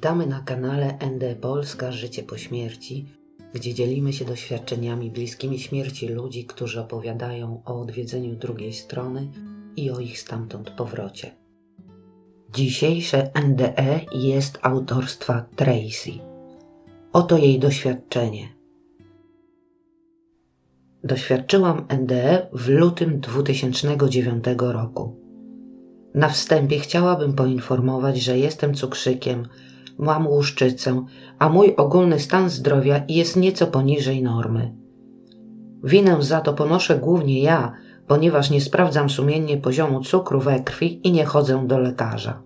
Witamy na kanale ND Polska Życie po śmierci, gdzie dzielimy się doświadczeniami bliskimi śmierci ludzi, którzy opowiadają o odwiedzeniu drugiej strony i o ich stamtąd powrocie. Dzisiejsze NDE jest autorstwa Tracy. Oto jej doświadczenie. Doświadczyłam NDE w lutym 2009 roku. Na wstępie chciałabym poinformować, że jestem cukrzykiem, mam łuszczycę, a mój ogólny stan zdrowia jest nieco poniżej normy. Winę za to ponoszę głównie ja, ponieważ nie sprawdzam sumiennie poziomu cukru we krwi i nie chodzę do lekarza.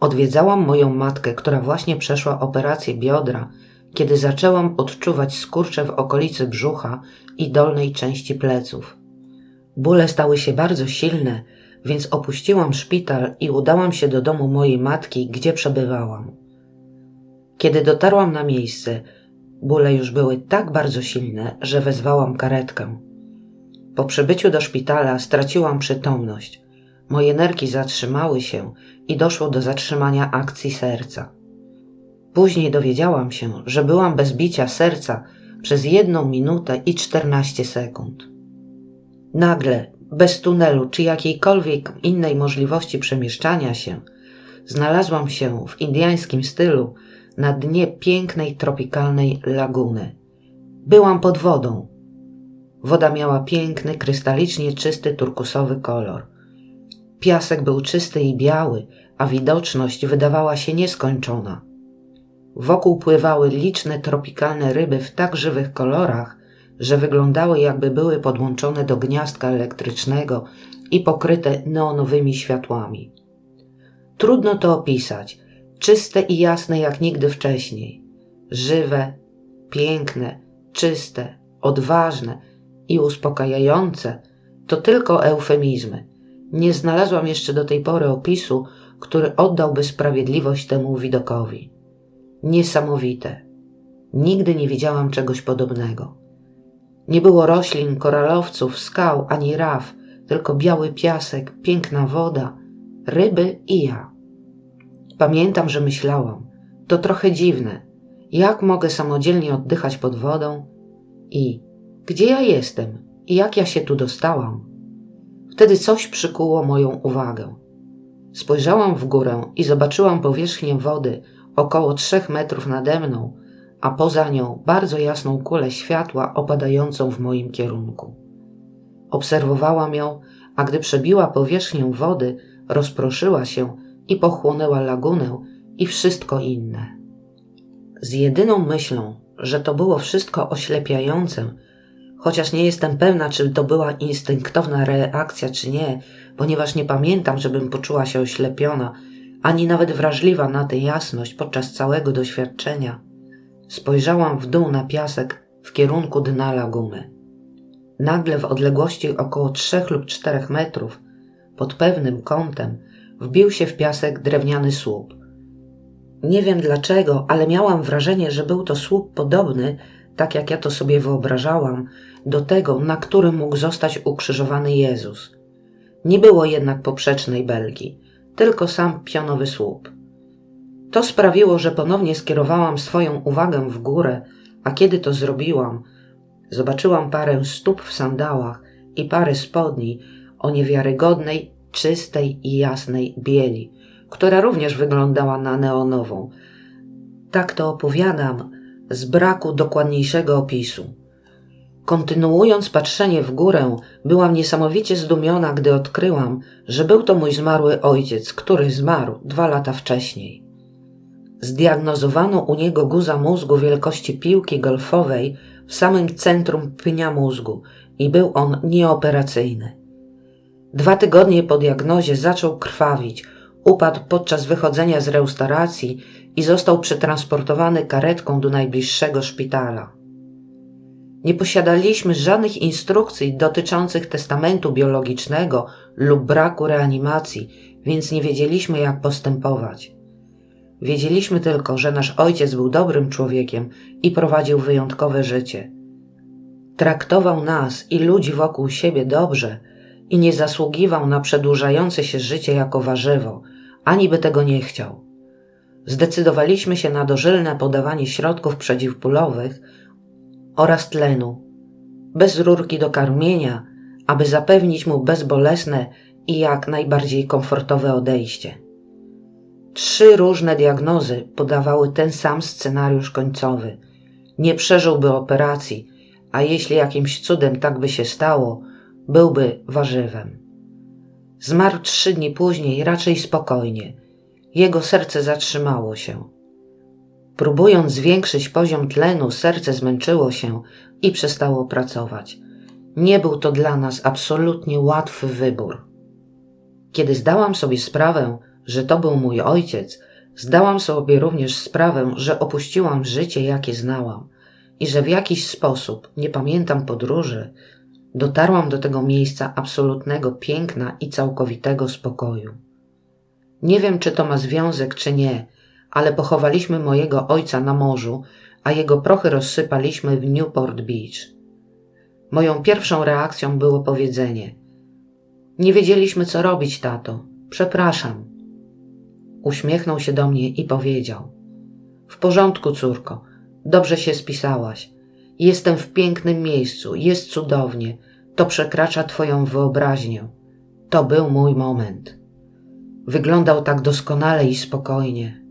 Odwiedzałam moją matkę, która właśnie przeszła operację biodra, kiedy zaczęłam odczuwać skurcze w okolicy brzucha i dolnej części pleców. Bóle stały się bardzo silne, więc opuściłam szpital i udałam się do domu mojej matki, gdzie przebywałam. Kiedy dotarłam na miejsce, bóle już były tak bardzo silne, że wezwałam karetkę. Po przybyciu do szpitala straciłam przytomność. Moje nerki zatrzymały się i doszło do zatrzymania akcji serca. Później dowiedziałam się, że byłam bez bicia serca przez jedną minutę i czternaście sekund. Nagle bez tunelu czy jakiejkolwiek innej możliwości przemieszczania się, znalazłam się w indiańskim stylu na dnie pięknej tropikalnej laguny. Byłam pod wodą. Woda miała piękny, krystalicznie czysty turkusowy kolor. Piasek był czysty i biały, a widoczność wydawała się nieskończona. Wokół pływały liczne tropikalne ryby w tak żywych kolorach, że wyglądały jakby były podłączone do gniazdka elektrycznego i pokryte neonowymi światłami. Trudno to opisać, czyste i jasne jak nigdy wcześniej, żywe, piękne, czyste, odważne i uspokajające to tylko eufemizmy. Nie znalazłam jeszcze do tej pory opisu, który oddałby sprawiedliwość temu widokowi. Niesamowite. Nigdy nie widziałam czegoś podobnego. Nie było roślin, koralowców, skał ani raf, tylko biały piasek, piękna woda, ryby i ja. Pamiętam, że myślałam, to trochę dziwne, jak mogę samodzielnie oddychać pod wodą i gdzie ja jestem i jak ja się tu dostałam. Wtedy coś przykuło moją uwagę. Spojrzałam w górę i zobaczyłam powierzchnię wody około trzech metrów nade mną, a poza nią bardzo jasną kulę światła opadającą w moim kierunku. Obserwowałam ją, a gdy przebiła powierzchnię wody, rozproszyła się i pochłonęła lagunę i wszystko inne. Z jedyną myślą, że to było wszystko oślepiające, chociaż nie jestem pewna, czy to była instynktowna reakcja, czy nie, ponieważ nie pamiętam, żebym poczuła się oślepiona, ani nawet wrażliwa na tę jasność podczas całego doświadczenia Spojrzałam w dół na piasek w kierunku dna laguny. Nagle w odległości około trzech lub czterech metrów, pod pewnym kątem, wbił się w piasek drewniany słup. Nie wiem dlaczego, ale miałam wrażenie, że był to słup podobny, tak jak ja to sobie wyobrażałam, do tego, na którym mógł zostać ukrzyżowany Jezus. Nie było jednak poprzecznej belki, tylko sam pionowy słup. To sprawiło, że ponownie skierowałam swoją uwagę w górę, a kiedy to zrobiłam, zobaczyłam parę stóp w sandałach i parę spodni o niewiarygodnej, czystej i jasnej bieli, która również wyglądała na neonową. Tak to opowiadam z braku dokładniejszego opisu. Kontynuując patrzenie w górę, byłam niesamowicie zdumiona, gdy odkryłam, że był to mój zmarły ojciec, który zmarł dwa lata wcześniej. Zdiagnozowano u niego guza mózgu wielkości piłki golfowej w samym centrum pnia mózgu i był on nieoperacyjny. Dwa tygodnie po diagnozie zaczął krwawić, upadł podczas wychodzenia z restauracji i został przetransportowany karetką do najbliższego szpitala. Nie posiadaliśmy żadnych instrukcji dotyczących testamentu biologicznego lub braku reanimacji, więc nie wiedzieliśmy, jak postępować. Wiedzieliśmy tylko, że nasz ojciec był dobrym człowiekiem i prowadził wyjątkowe życie. Traktował nas i ludzi wokół siebie dobrze i nie zasługiwał na przedłużające się życie jako warzywo, ani by tego nie chciał. zdecydowaliśmy się na dożylne podawanie środków przeciwbólowych oraz tlenu, bez rurki do karmienia, aby zapewnić mu bezbolesne i jak najbardziej komfortowe odejście. Trzy różne diagnozy podawały ten sam scenariusz końcowy. Nie przeżyłby operacji, a jeśli jakimś cudem tak by się stało, byłby warzywem. Zmarł trzy dni później raczej spokojnie. Jego serce zatrzymało się. Próbując zwiększyć poziom tlenu, serce zmęczyło się i przestało pracować. Nie był to dla nas absolutnie łatwy wybór. Kiedy zdałam sobie sprawę, że to był mój ojciec, zdałam sobie również sprawę, że opuściłam życie, jakie znałam i że w jakiś sposób, nie pamiętam podróży, dotarłam do tego miejsca absolutnego piękna i całkowitego spokoju. Nie wiem, czy to ma związek, czy nie, ale pochowaliśmy mojego ojca na morzu, a jego prochy rozsypaliśmy w Newport Beach. Moją pierwszą reakcją było powiedzenie: Nie wiedzieliśmy, co robić, tato. Przepraszam. Uśmiechnął się do mnie i powiedział: W porządku, córko, dobrze się spisałaś. Jestem w pięknym miejscu, jest cudownie, to przekracza Twoją wyobraźnię. To był mój moment. Wyglądał tak doskonale i spokojnie.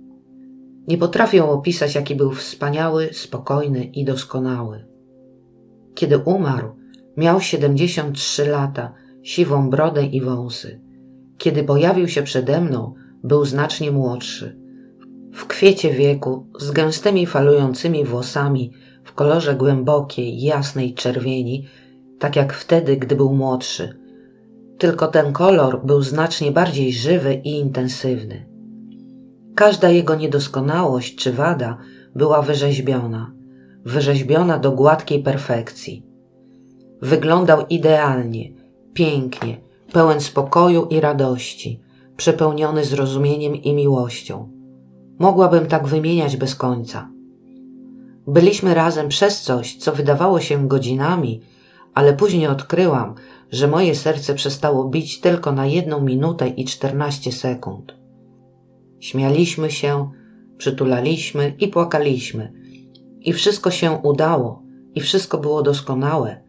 Nie potrafię opisać, jaki był wspaniały, spokojny i doskonały. Kiedy umarł, miał 73 lata, siwą brodę i wąsy. Kiedy pojawił się przede mną, był znacznie młodszy. W kwiecie wieku, z gęstymi falującymi włosami, w kolorze głębokiej, jasnej czerwieni, tak jak wtedy, gdy był młodszy. Tylko ten kolor był znacznie bardziej żywy i intensywny. Każda jego niedoskonałość czy wada była wyrzeźbiona, wyrzeźbiona do gładkiej perfekcji. Wyglądał idealnie, pięknie, pełen spokoju i radości, przepełniony zrozumieniem i miłością. Mogłabym tak wymieniać bez końca. Byliśmy razem przez coś, co wydawało się godzinami, ale później odkryłam, że moje serce przestało bić tylko na jedną minutę i czternaście sekund. Śmialiśmy się, przytulaliśmy i płakaliśmy. I wszystko się udało, i wszystko było doskonałe,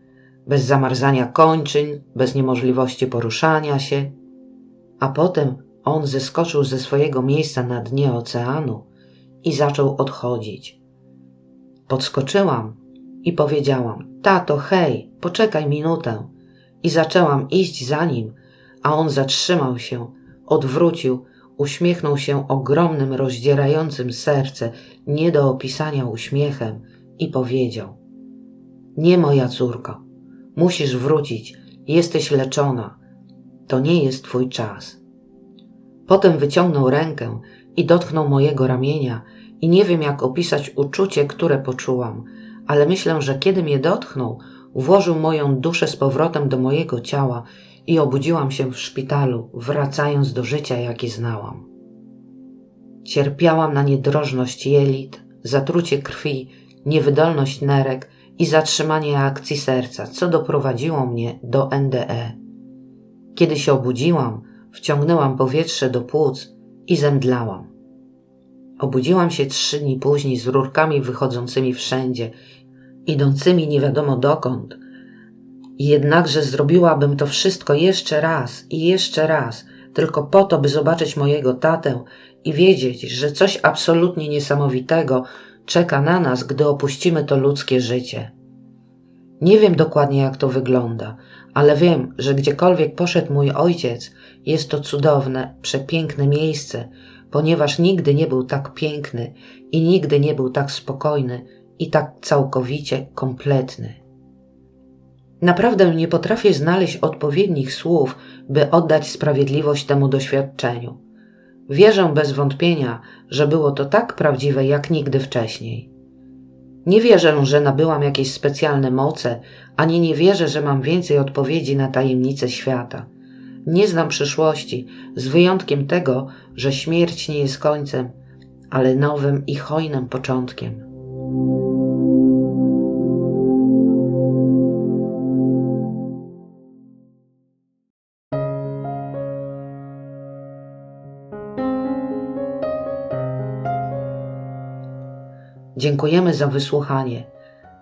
bez zamarzania kończyn, bez niemożliwości poruszania się. A potem on zeskoczył ze swojego miejsca na dnie oceanu i zaczął odchodzić. Podskoczyłam i powiedziałam: Tato, hej, poczekaj minutę. I zaczęłam iść za nim, a on zatrzymał się, odwrócił, uśmiechnął się ogromnym, rozdzierającym serce, nie do opisania uśmiechem i powiedział: Nie, moja córko, musisz wrócić, jesteś leczona. To nie jest twój czas. Potem wyciągnął rękę i dotknął mojego ramienia, i nie wiem, jak opisać uczucie, które poczułam, ale myślę, że kiedy mnie dotknął, włożył moją duszę z powrotem do mojego ciała i obudziłam się w szpitalu, wracając do życia, jakie znałam. Cierpiałam na niedrożność jelit, zatrucie krwi, niewydolność nerek i zatrzymanie akcji serca, co doprowadziło mnie do NDE. Kiedy się obudziłam, wciągnęłam powietrze do płuc i zemdlałam. Obudziłam się trzy dni później z rurkami wychodzącymi wszędzie, idącymi nie wiadomo dokąd. Jednakże zrobiłabym to wszystko jeszcze raz i jeszcze raz, tylko po to, by zobaczyć mojego tatę i wiedzieć, że coś absolutnie niesamowitego czeka na nas, gdy opuścimy to ludzkie życie. Nie wiem dokładnie, jak to wygląda, ale wiem, że gdziekolwiek poszedł mój ojciec, jest to cudowne, przepiękne miejsce, ponieważ nigdy nie był tak piękny i nigdy nie był tak spokojny i tak całkowicie kompletny. Naprawdę nie potrafię znaleźć odpowiednich słów, by oddać sprawiedliwość temu doświadczeniu. Wierzę bez wątpienia, że było to tak prawdziwe jak nigdy wcześniej. Nie wierzę, że nabyłam jakieś specjalne moce, ani nie wierzę, że mam więcej odpowiedzi na tajemnice świata. Nie znam przyszłości, z wyjątkiem tego, że śmierć nie jest końcem, ale nowym i hojnym początkiem. Dziękujemy za wysłuchanie.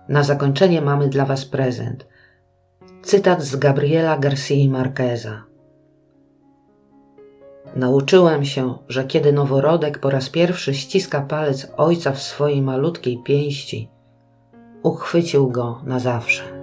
Na zakończenie mamy dla Was prezent. Cytat z Gabriela Garcia Marqueza. Nauczyłem się, że kiedy noworodek po raz pierwszy ściska palec ojca w swojej malutkiej pięści, uchwycił go na zawsze.